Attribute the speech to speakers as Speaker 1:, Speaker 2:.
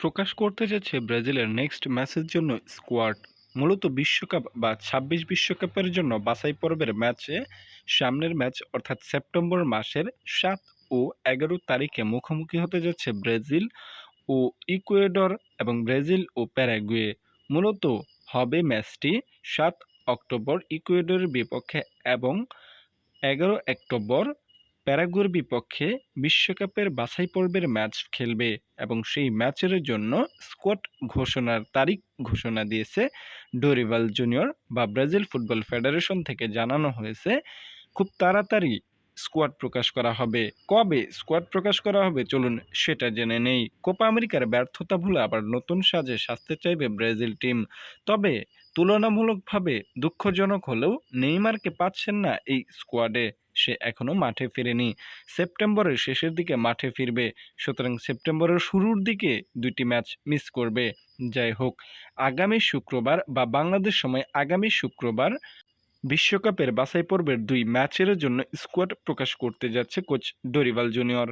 Speaker 1: প্রকাশ করতে যাচ্ছে ব্রাজিলের নেক্সট ম্যাচের জন্য স্কোয়াড। মূলত বিশ্বকাপ বা ছাব্বিশ বিশ্বকাপের জন্য বাছাই পর্বের ম্যাচে সামনের ম্যাচ অর্থাৎ সেপ্টেম্বর মাসের সাত ও এগারো তারিখে মুখোমুখি হতে যাচ্ছে ব্রাজিল ও ইকুয়েডর এবং ব্রাজিল ও প্যারাগুয়ে। মূলত হবে ম্যাচটি সাত অক্টোবর ইকুয়েডরের বিপক্ষে এবং এগারো অক্টোবর প্যারাগুয়ের বিপক্ষে বিশ্বকাপের বাছাই পর্বের ম্যাচ খেলবে এবং সেই ম্যাচের জন্য স্কোয়াড ঘোষণার তারিখ ঘোষণা দিয়েছে ডোরিভাল জুনিয়র বা ব্রাজিল ফুটবল ফেডারেশন থেকে জানানো হয়েছে। খুব তাড়াতাড়ি স্কোয়াড প্রকাশ করা হবে। কবে স্কোয়াড প্রকাশ করা হবে? চলুন সেটা জেনে নেই। কোপা আমেরিকার ব্যর্থতা ভুলে আবার নতুন সাজে সাজতে চাইবে ব্রাজিল টিম। তবে তুলনামূলকভাবে দুঃখজনক হলেও নেইমারকে পাচ্ছেন না এই স্কোয়াডে। সে এখনও মাঠে ফেরেনি। সেপ্টেম্বরের শেষের দিকে মাঠে ফিরবে। সুতরাং সেপ্টেম্বরের শুরুর দিকে দুইটি ম্যাচ মিস করবে। যাই হোক, আগামী শুক্রবার বা বাংলাদেশ সময় আগামী শুক্রবার বিশ্বকাপের বাছাই পর্বের দুই ম্যাচের জন্য স্কোয়াড প্রকাশ করতে যাচ্ছে কোচ ডরিভাল জুনিয়র।